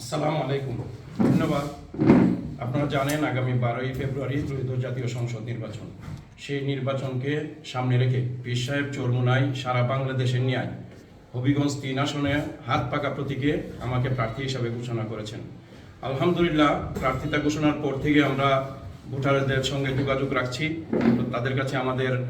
আসসালামু আলাইকুম। ধন্যবাদ। আপনারা জানেন আগামী বারোই ফেব্রুয়ারি ত্রয়োদশ জাতীয় সংসদ নির্বাচন। সেই নির্বাচনকে সামনে রেখে পীর সাহেব চরমুনাই সারা বাংলাদেশের ন্যায় হবিগঞ্জ তিন আসনে হাত পাকা প্রতীকে আমাকে প্রার্থী হিসাবে ঘোষণা করেছেন। আলহামদুলিল্লাহ প্রার্থিতা ঘোষণার পর থেকে আমরা ভোটারদের সঙ্গে যোগাযোগ রাখছি। তাদের কাছে আমাদের আম,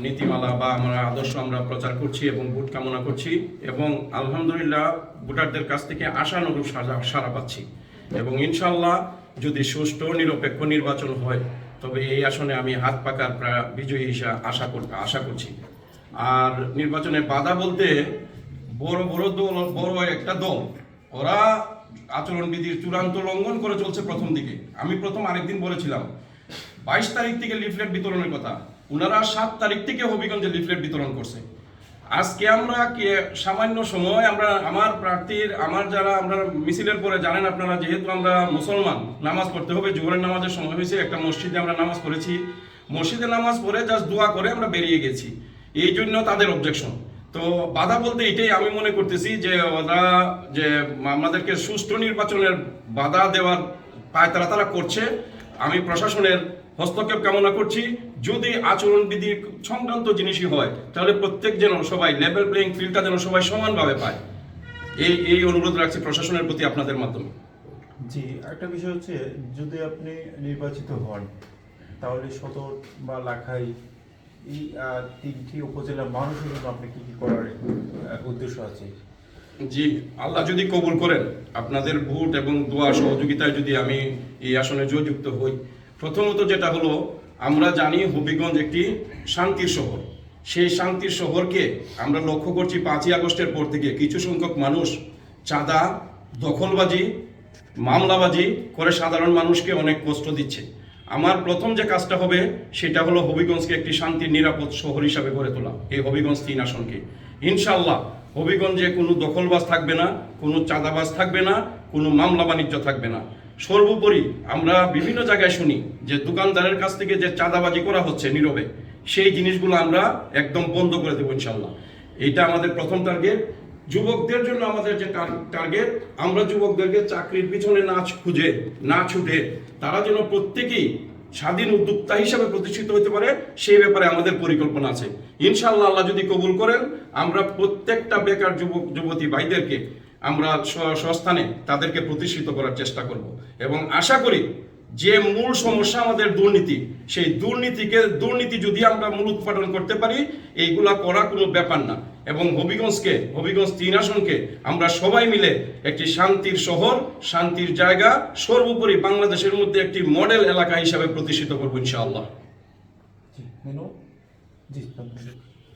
নীতিমালা বা আমরা আদর্শ আমরা প্রচার করছি এবং ভোট কামনা করছি এবং আলহামদুলিল্লাহ ভোটারদের কাছ থেকে আশানুরূপ সাজা সারা পাচ্ছি। এবং ইনশাল্লাহ যদি সুষ্ঠু, নিরপেক্ষ নির্বাচন হয়, তবে এই আসনে আমি হাত পাকার প্রা- বিজয়ী হিসেবে আশা কর আশা করছি। আর নির্বাচনে বাধা বলতে বড় বড় দল, বড় একটা দল, ওরা আচরণবিধির চূড়ান্ত লঙ্ঘন করে চলছে প্রথম দিকে। আমি প্রথম আরেকদিন বলেছিলাম, বাইশ তারিখ থেকে লিফলেট বিতরণের কথা। ওনারা সাত তারিখ থেকে হবিগঞ্জে লিফলেট বিতরণ করছে। আজকে আমরা সামান্য সময় আমরা, আমার প্রার্থীর, আমার যারা, আমরা মিছিলের পরে জানেন আপনারা, যেহেতু আমরা মুসলমান, নামাজ পড়তে হবে, জোহরের নামাজের সময় হয়েছে, একটা মসজিদে আমরা নামাজ পড়েছি। মসজিদে নামাজ পড়ে জাস্ট দোয়া করে আমরা বেরিয়ে গেছি। এই জন্য তাদের অবজেকশন তো বাধা বলতে এটাই আমি মনে করতেছি যে ওরা যে আমাদেরকে সুষ্ঠু নির্বাচনের বাধা দেওয়ার পায় তারা তারা করছে। আমি প্রশাসনের হস্তক্ষেপ কামনা করছি। যদি আচরণবিধি সংক্রান্ত জিনিসই হয় তাহলে প্রত্যেক যেন সবাই লেভেল প্লেইং ফিল্ডটা যেন সবাই সমানভাবে পায়। এই এই অনুরোধ রাখছি প্রশাসনের প্রতি আপনাদের মাধ্যমে। জি একটা বিষয় হচ্ছে যদি আপনি নির্বাচিত হন তাহলে সদর বা লাখাই এই তিনটি উপজেলার মানুষের জন্য আপনি কি কি করার উদ্দেশ্য আছে? জি আল্লাহ যদি কবুল করেন আপনাদের ভোট এবং দোয়া সহযোগিতায় যদি আমি এই আসনে জয়যুক্ত হই প্রথমত যেটা হলো, আমরা জানি হবিগঞ্জ একটি শান্তির শহর। সেই শান্তির শহরকে আমরা লক্ষ্য করছি পাঁচই আগস্টের পর থেকে। কিছু সংখ্যক মানুষ চাঁদা, দখলবাজি, মামলাবাজি করে সাধারণ মানুষকে অনেক কষ্ট দিচ্ছে। আমার প্রথম যে কাজটা হবে, সেটা হলো হবিগঞ্জকে একটি শান্তির, নিরাপদ শহর হিসাবে গড়ে তোলা। এই হবিগঞ্জ তিন আসনকে। ইনশাল্লাহ হবিগঞ্জে কোনো দখলবাজ থাকবে না, কোনো চাঁদাবাজ থাকবে না, কোনো মামলা বাণিজ্য থাকবে না। সর্বোপরি আমরা বিভিন্ন জায়গায় শুনি যে দোকানদারের কাছ থেকে যে চাঁদাবাজি করা হচ্ছে নীরবে, সেই জিনিসগুলো আমরা একদম বন্ধ করে দেবো ইনশাল্লাহ এটা আমাদের প্রথম টার্গেট যুবকদের জন্য আমাদের যে টার্গেট আমরা যুবকদেরকে চাকরির পিছনে না খুঁজে, না ছুটে, তারা যেন প্রত্যেকেই স্বাধীন উদ্যোক্তা হিসাবে প্রতিষ্ঠিত হতে পারে, সেই ব্যাপারে আমাদের পরিকল্পনা আছে। ইনশাল্লাহ আল্লাহ যদি কবুল করেন, আমরা প্রত্যেকটা বেকার যুবক, যুবতী ভাইদেরকে আমরা সস্থানে তাদেরকে প্রতিষ্ঠিত করার চেষ্টা করব। এবং আশা করি যে মূল সমস্যা আমাদের দুর্নীতি, সেই দুর্নীতিকে, দুর্নীতি যদি আমরা মূল উৎপাদন করতে পারি, এইগুলা করা কোনো ব্যাপার না। এবং হবিগঞ্জকে, হবিগঞ্জ তিন আসনকে আমরা সবাই মিলে একটি শান্তির শহর, শান্তির জায়গা, সর্বোপরি বাংলাদেশের মধ্যে একটি মডেল এলাকা হিসাবে প্রতিষ্ঠিত করব ইনশাআল্লাহ। জি